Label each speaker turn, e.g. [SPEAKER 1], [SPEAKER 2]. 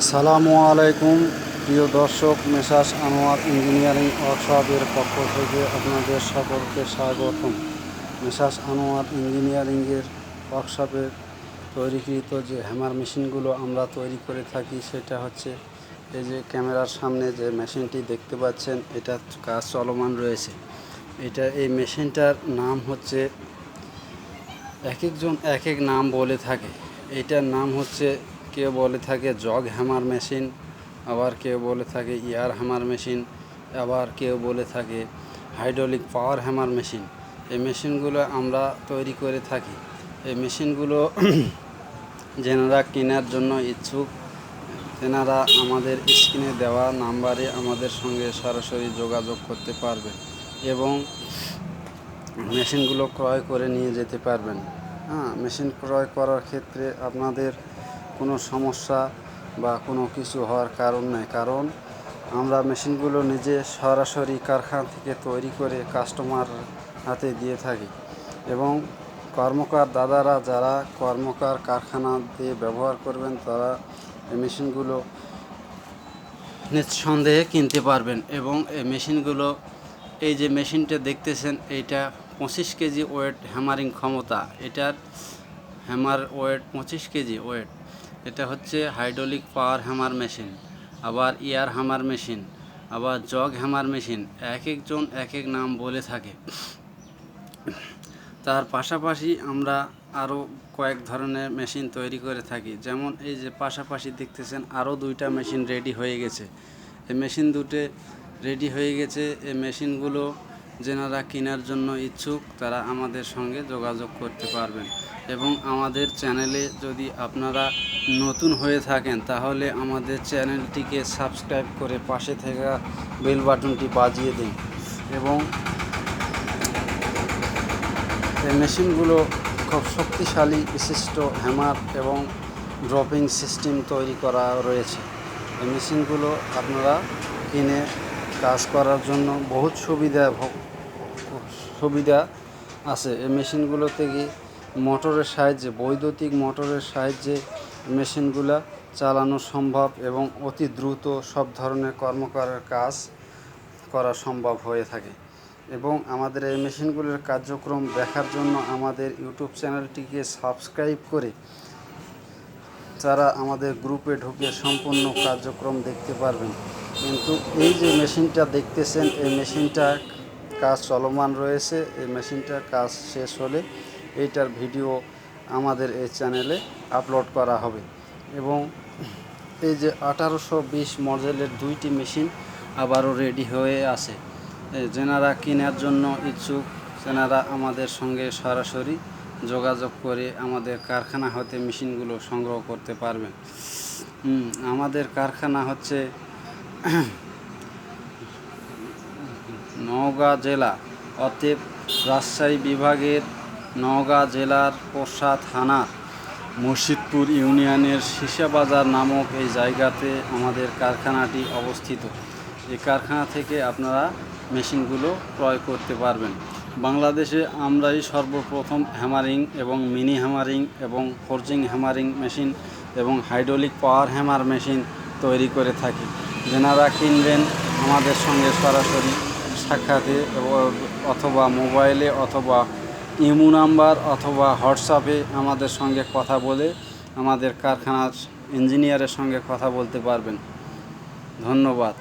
[SPEAKER 1] আসসালামু আলাইকুম, প্রিয় দর্শক, মেসাস আনোয়ার ইঞ্জিনিয়ারিং ওয়ার্কশপের পক্ষ থেকে আপনাদের সকলকে স্বাগতম। মেসাস আনোয়ার ইঞ্জিনিয়ারিংয়ের ওয়ার্কশপে তৈরিকৃত যে হ্যামার মেশিনগুলো আমরা তৈরি করে থাকি, সেটা হচ্ছে এই যে ক্যামেরার সামনে যে মেশিনটি দেখতে পাচ্ছেন, এটা কাজ চলমান রয়েছে। এটা, এই মেশিনটার নাম হচ্ছে এক একজন এক এক নাম বলে থাকে। এটার নাম হচ্ছে কেউ বলে থাকে জগ হ্যামার মেশিন, আবার কেউ বলে থাকে ইয়ার হ্যামার মেশিন, আবার কেউ বলে থাকে হাইড্রোলিক পাওয়ার হ্যামার মেশিন। এই মেশিনগুলো আমরা তৈরি করে থাকি। এই মেশিনগুলো যেনারা কেনার জন্য ইচ্ছুক, তেনারা আমাদের স্ক্রিনে দেওয়া নাম্বারে আমাদের সঙ্গে সরাসরি যোগাযোগ করতে পারবেন এবং মেশিনগুলো ক্রয় করে নিয়ে যেতে পারবেন। হ্যাঁ মেশিন ক্রয় করার ক্ষেত্রে আপনাদের কোনো সমস্যা বা কোনো কিছু হওয়ার কারণ নেই। কারণ আমরা মেশিনগুলো নিজে সরাসরি কারখানা থেকে তৈরি করে কাস্টমার হাতে দিয়ে থাকি এবং কর্মকার দাদারা যারা কর্মকার কারখানা দিয়ে ব্যবহার করবেন, তারা এই মেশিনগুলো নিঃসন্দেহে কিনতে পারবেন এবং এই মেশিনগুলো, এই যে মেশিনটা দেখতেছেন, এইটা পঁচিশ কেজি ওয়েট হ্যামারিং ক্ষমতা। এটার হ্যামার ওয়েট পঁচিশ কেজি ওয়েট। এটা হচ্ছে হাইড্রোলিক পাওয়ার হ্যামার মেশিন, আবার ইয়ার হ্যামার মেশিন, আবার জগ হ্যামার মেশিন এক একজন এক এক নাম বলে থাকে। তার পাশাপাশি আমরা আরও কয়েক ধরনের মেশিন তৈরি করে থাকি। যেমন এই যে পাশাপাশি দেখতেছেন আরও দুইটা মেশিন রেডি হয়ে গেছে। এই মেশিন দুটো রেডি হয়ে গেছে। এই মেশিনগুলো যেনারা কেনার জন্য ইচ্ছুক, তারা আমাদের সঙ্গে যোগাযোগ করতে পারবেন। এবং আমাদের চ্যানেলে যদি আপনারা নতুন হয়ে থাকেন, তাহলে আমাদের চ্যানেলটিকে সাবস্ক্রাইব করে পাশে থাকা বেল বাটনটি বাজিয়ে দিন এবং এই মেশিনগুলো খুব শক্তিশালী, বিশিষ্ট হ্যামার এবং ড্রপিং সিস্টেম তৈরি করা রয়েছে। এই মেশিনগুলো আপনারা কিনে কাজ করার জন্য বহুত সুবিধা সুবিধা আছে। এই মেশিনগুলো থেকে মোটরের সাহায্যে, বৈদ্যুতিক মোটরের সাহায্যে মেশিনগুলো চালানো সম্ভব এবং অতি দ্রুত সব ধরনের কর্মকারের কাজ করা সম্ভব হয়ে থাকে। এবং আমাদের এই মেশিনগুলোর কার্যক্রম দেখার জন্য আমাদের ইউটিউব চ্যানেলটিকে সাবস্ক্রাইব করে তারা আমাদের গ্রুপে ঢুকে সম্পূর্ণ কার্যক্রম দেখতে পারবেন। কিন্তু এই যে মেশিনটা দেখতেছেন, এই মেশিনটা কাজ চলমান রয়েছে, এই মেশিনটার কাজ শেষ হলে এইটার ভিডিও আমাদের এই চ্যানেলে আপলোড করা হবে। এবং এই যে আঠারোশো বিশ মডেলের দুইটি মেশিন আবারও রেডি হয়ে আছে। যেনারা কেনার জন্য ইচ্ছুক তেনারা আমাদের সঙ্গে সরাসরি যোগাযোগ করে আমাদের কারখানা হতে মেশিনগুলো সংগ্রহ করতে পারবেন। আমাদের কারখানা হচ্ছে নওগাঁ জেলা, অতএব রাজশাহী বিভাগের নওগাঁ জেলার পোষা থানার মুর্শিদপুর ইউনিয়নের সিসাবাজার নামক এই জায়গাতে আমাদের কারখানাটি অবস্থিত। এই কারখানা থেকে আপনারা মেশিনগুলো ক্রয় করতে পারবেন। বাংলাদেশে আমরাই সর্বপ্রথম হ্যামারিং এবং মিনি হ্যামারিং এবং ফোরজিং হ্যামারিং মেশিন এবং হাইড্রোলিক পাওয়ার হ্যামার মেশিন তৈরি করে থাকি। যেনারা কিনবেন আমাদের সঙ্গে সরাসরি সাক্ষাতে অথবা মোবাইলে অথবা ইমো নাম্বার অথবা হোয়াটসঅ্যাপে আমাদের সঙ্গে কথা বলে আমাদের কারখানার ইঞ্জিনিয়ারের সঙ্গে কথা বলতে পারবেন। ধন্যবাদ।